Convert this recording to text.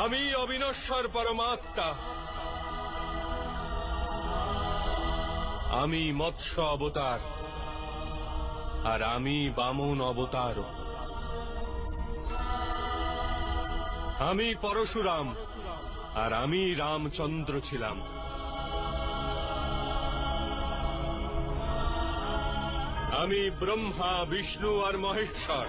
আমি অবিনশ্বর পরমাত্মা। আমি মৎস্য অবতার, আর আমি বামন অবতার। আমি পরশুরাম, আর আমি রামচন্দ্র ছিলাম। আমি ব্রহ্মা, বিষ্ণু, আর মহেশ্বর।